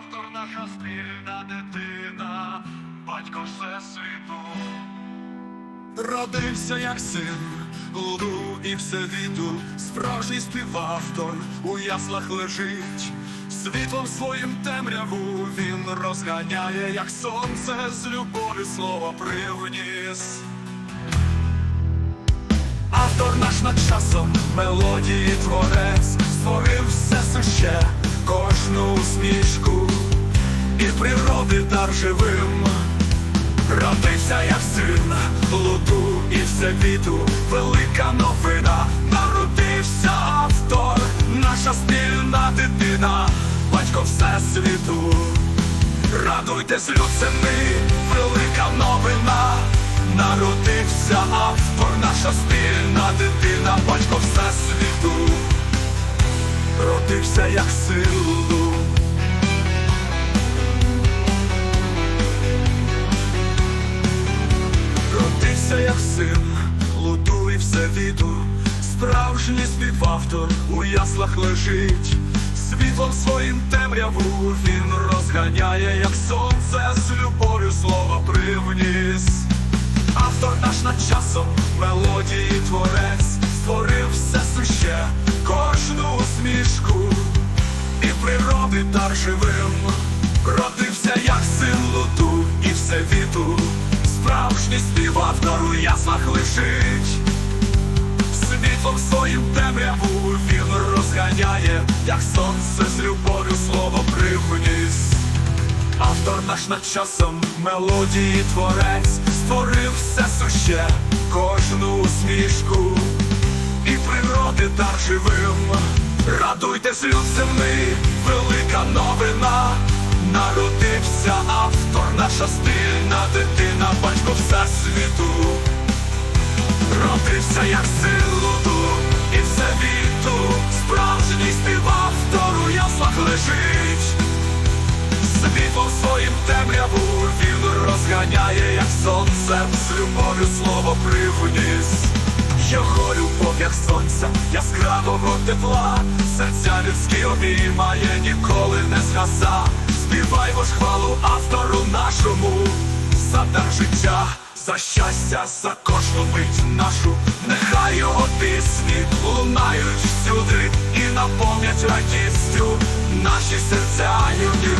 автор наша спільна дитина, батько всесвіту. Родився як син, луду і всевіту, справжній співавтор у яслах лежить, світлом своїм темряву він розганяє, як сонце з любові слово привніс. Автор наш над часом, мелодії творець, створив все суще, кожну усмішку і природи дар живим. Родився як син, луду і всевіту, велика новина, народився автор, наша спільна дитина, батько всесвіту. Радуйтесь, люцеми, велика новина, народився автор, наша спільна дитина, батько всесвіту, родився як силу. Як син, луду і всевіду, справжній співавтор у яслах лежить, світлом своїм темряву він розганяє, як сонце з любов'ю слово привніс. Автор наш над часом, мелодії творець, створив все суще, кожну усмішку і природи дар живим. Родився розганяє, як сонце з любов'ю слово привніс. Автор наш над часом, мелодії творець, створив все суще, кожну усмішку і природи дар живим. Радуйтесь, люд земний, велика новина. Народився автор, наша спільна дитина, батько всесвіту. Родився як силу і все розганяє, як сонце з любов'ю слово привніс. Його любов, як сонця, яскравого тепла, серця людські обіймає, ніколи не згаса. Співаймо ж хвалу автору нашому, за дар життя, за щастя, за кожну мить нашу, нехай його пісні лунають всюди і наповнять радістю наші серця юні. Ні,